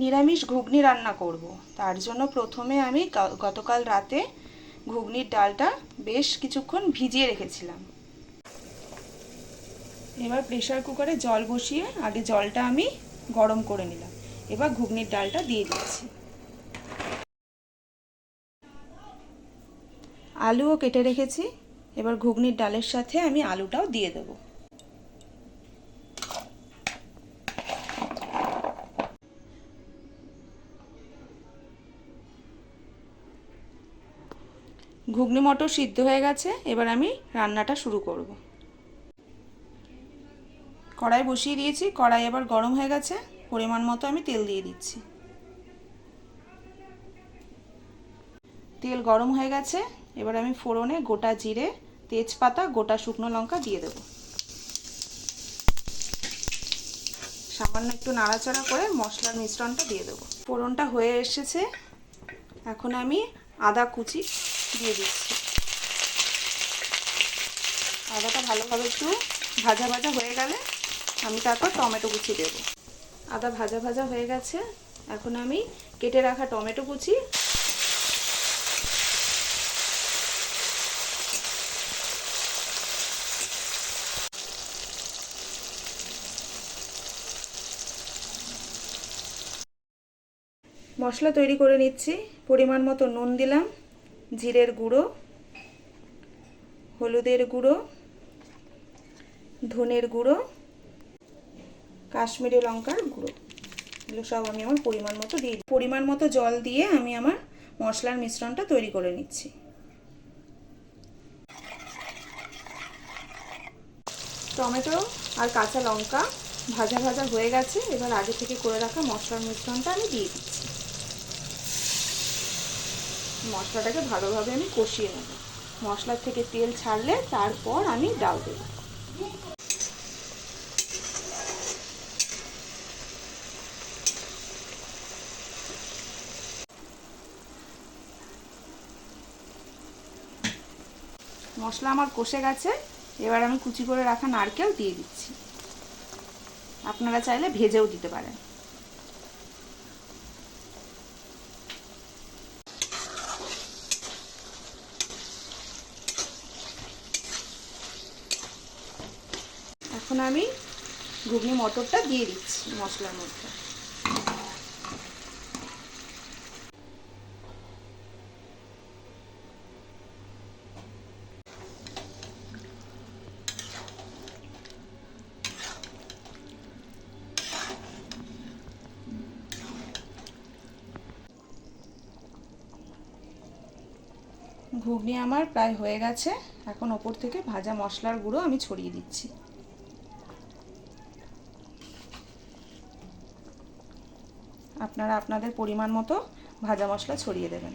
নিরামিষ ঘুগনি রান্না করব। তার জন্য প্রথমে আমি গতকাল রাতে ঘুগনির ডালটা বেশ কিছুক্ষণ ভিজিয়ে রেখেছিলাম। এবার প্রেসার কুকারে জল বসিয়ে আগে জলটা আমি গরম করে নিলাম। এবার ঘুগনির ডালটা দিয়ে দিচ্ছি। আলুও কেটে রেখেছি। এবার ঘুগনির ডালের সাথে আমি আলুটাও দিয়ে দেবো। ঘুগনি মটর সিদ্ধ হয়ে গেছে, এবার আমি রান্নাটা শুরু করব। কড়াই বসিয়ে দিয়েছি, কড়াই এবার গরম হয়ে গেছে, পরিমাণ মতো আমি তেল দিয়ে দিচ্ছি। তেল গরম হয়ে গেছে, এবার আমি ফোড়নে গোটা জিরে, তেজপাতা, গোটা শুকনো লঙ্কা দিয়ে দেবো। সামান্য একটু নাড়াচাড়া করে মশলার মিশ্রণটা দিয়ে দেবো। ফোড়নটা হয়ে এসেছে, এখন আমি আদা কুচি দিয়ে দিচ্ছি। আদাটা ভালোভাবে একটু ভাজা ভাজা হয়ে গেলে আমি তারপর টমেটো কুচি দেব। আদা ভাজা ভাজা হয়ে গেছে। এখন আমি কেটে রাখা টমেটো কুচি মশলা তৈরি করে নিচ্ছি। পরিমাণ মতো নুন দিলাম। জিরের গুঁড়ো, হলুদের গুঁড়ো, ধনের গুঁড়ো, কাশ্মীরি লঙ্কার গুঁড়ো। এগুলো সব আমি আমার পরিমাণ মতো দিয়ে। পরিমাণ মতো জল দিয়ে আমি আমার মশলার মিশ্রণটা তৈরি করে নিচ্ছি। টমেটো আর কাঁচা লঙ্কা ভাজা ভাজা হয়ে গেছে। এবার আগে থেকে করে রাখা মশলার মিশ্রণটা আমি দিয়ে দিচ্ছি। মশলাটাকে ভালোভাবে আমি কষিয়ে নেব। মশলার থেকে তেল ছাড়লে তারপর আমি ডাল দেবো। মশলা আমার কষে গেছে, এবার আমি কুচি করে রাখা নারকেল দিয়ে দিচ্ছি। আপনারা চাইলে ভেজেও দিতে পারেন। এখন আমি ঘুগনি মটরটা দিয়ে দিচ্ছি মশলার মধ্যে। ঘুগনি আমার প্রায় হয়ে গেছে। এখন ওপর থেকে ভাজা মশলার গুঁড়ো আমি ছড়িয়ে দিচ্ছি। আপনারা আপনাদের পরিমাণ মতো ভাজা মশলা ছড়িয়ে দেবেন।